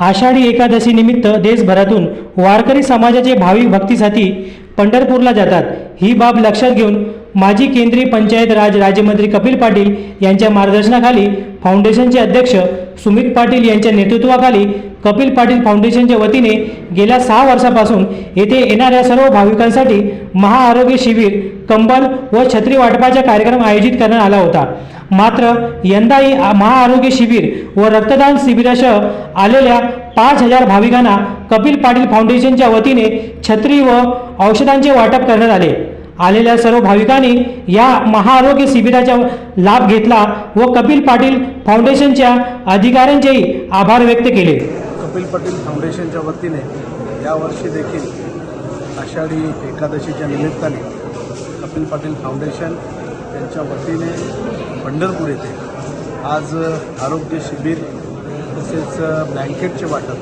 आषाढी एकादशीनिमित्त देशभरातून वारकरी समाजाचे भाविक भक्तीसाठी पंढरपूरला जातात. ही बाब लक्षात घेऊन माजी केंद्रीय पंचायत राज राज्यमंत्री कपिल पाटील यांच्या मार्गदर्शनाखाली फाउंडेशनचे अध्यक्ष सुमित पाटील यांच्या नेतृत्वाखाली कपिल पाटील फाउंडेशनच्या वतीने गेल्या सहा वर्षापासून येथे येणाऱ्या सर्व भाविकांसाठी महाआरोग्य शिबिर कंबल व छत्री वाटपाचा कार्यक्रम आयोजित करण्यात आला होता. मात्र यंदाही महाआरोग्य शिबिर व रक्तदान शिबिरासह आलेल्या पाच हजार भाविकांना कपिल पाटील फाउंडेशनच्या वतीने छत्री व औषधांचे वाटप करण्यात आले. आलेल्या सर्व भाविकांनी या महाआरोग्य शिबिराचा लाभ घेतला व कपिल पाटील फाउंडेशनच्या अधिकाऱ्यांचेही आभार व्यक्त केले. कपिल पाटील फाउंडेशनच्या वतीने यावर्षी देखील आषाढी एकादशीच्या निमित्ताने कपिल पाटील फाउंडेशन त्यांच्या वतीने पंढरपूर येथे आज आरोग्य शिबिर तसेच ब्लँकेटचे वाटप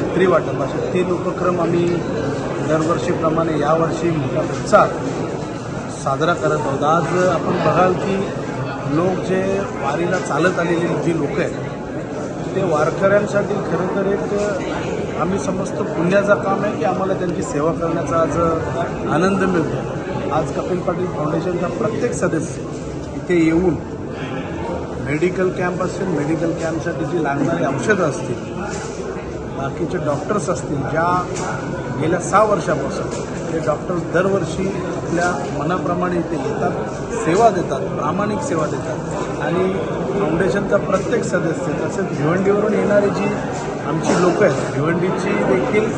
छत्री वाटप असे तीन उपक्रम आम्ही दरवर्षीप्रमाणे यावर्षी मोठ्या उत्साहात साजरा करत आहोत. आज आपण बघाल की लोक जे वारीला चालत आलेली जी लोक आहेत ते वारकऱ्यांसाठी खरं तर एक आम्ही समजतो पुण्याचं काम आहे की आम्हाला त्यांची सेवा करण्याचा आज आनंद मिळतो. आज कपिल पाटील फाउंडेशनचा प्रत्येक सदस्य इथे येऊन मेडिकल कॅम्प असतील मेडिकल कॅम्पसाठी जी लागणारी औषधं असतील बाकीचे डॉक्टर्स असतील ज्या गेल्या सहा वर्षापासून ते डॉक्टर्स दरवर्षी आपल्या मनाप्रमाणे इथे येतात सेवा देतात प्रामाणिक सेवा देतात. आणि फाउंडेशनचा प्रत्येक सदस्य तसेच भिवंडीवरून येणारी जी आमची लोकं आहेत भिवंडीची देखील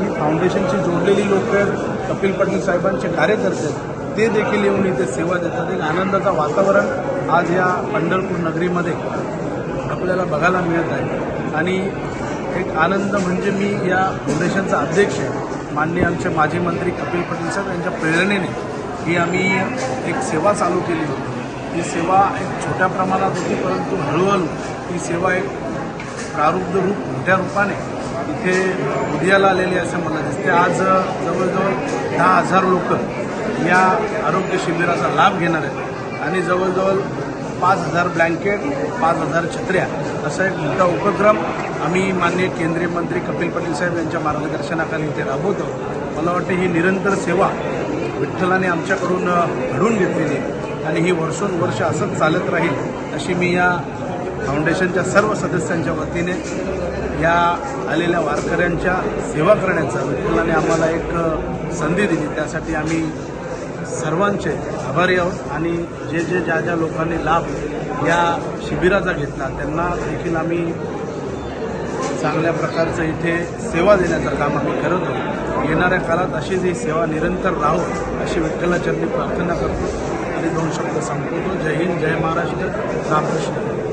जी फाउंडेशनशी जोडलेली लोक आहेत कपिल पाटील साहेबांचे कार्यकर्ते आहेत ते देखील येऊन इथे सेवा देतात. एक आनंदाचं वातावरण आज या पंढरपूर नगरीमध्ये आपल्याला बघायला मिळत आहे. आणि एक आनंद म्हणजे मी या फाउंडेशनचा अध्यक्ष आहे. माननीय आमचे माजी मंत्री कपिल पाटील साहेब यांच्या प्रेरणेने ही आम्ही एक सेवा चालू केली होती. ही सेवा एक छोट्या प्रमाणात होती परंतु हळूहळू ही सेवा एक प्रारुब्ध रूप मोठ्या रूपाने इथे उदयाला आलेली असं मला दिसते आज जवळजवळ दहा हजार लोक या आरोग्य शिबिराचा लाभ घेणार आहेत. आणि जवळजवळ पाच हजार ब्लँकेट पाच हजार छत्र्या असा एक मोठा उपक्रम आम्ही माननीय केंद्रीय मंत्री कपिल पाटील साहेब यांच्या मार्गदर्शनाखाली इथे राबवतो. मला वाटतं ही निरंतर सेवा विठ्ठलाने आमच्याकडून घडून घेतलेली आहे. आणि ही वर्षोनवर्ष असंच चालत राहील अशी मी या फाउंडेशनच्या सर्व सदस्यांच्या वतीने या आलेल्या वारकऱ्यांच्या सेवा करण्याचा विठ्ठलाने आम्हाला एक संधी दिली. त्यासाठी आम्ही सर्वांचे आभारी आहोत आणि जे जे ज्या ज्या लोकांनी लाभ या शिबिराचा घेतला त्यांना देखील आम्ही चांगल्या प्रकारचं इथे सेवा देण्याचं काम आम्ही करत आहोत. येणाऱ्या काळात अशीच ही सेवा निरंतर राहो अशी विठ्ठलाचरणी प्रार्थना करतो. आणि दोन शब्द संपवतो जय हिंद जय महाराष्ट्र रामकृष्ण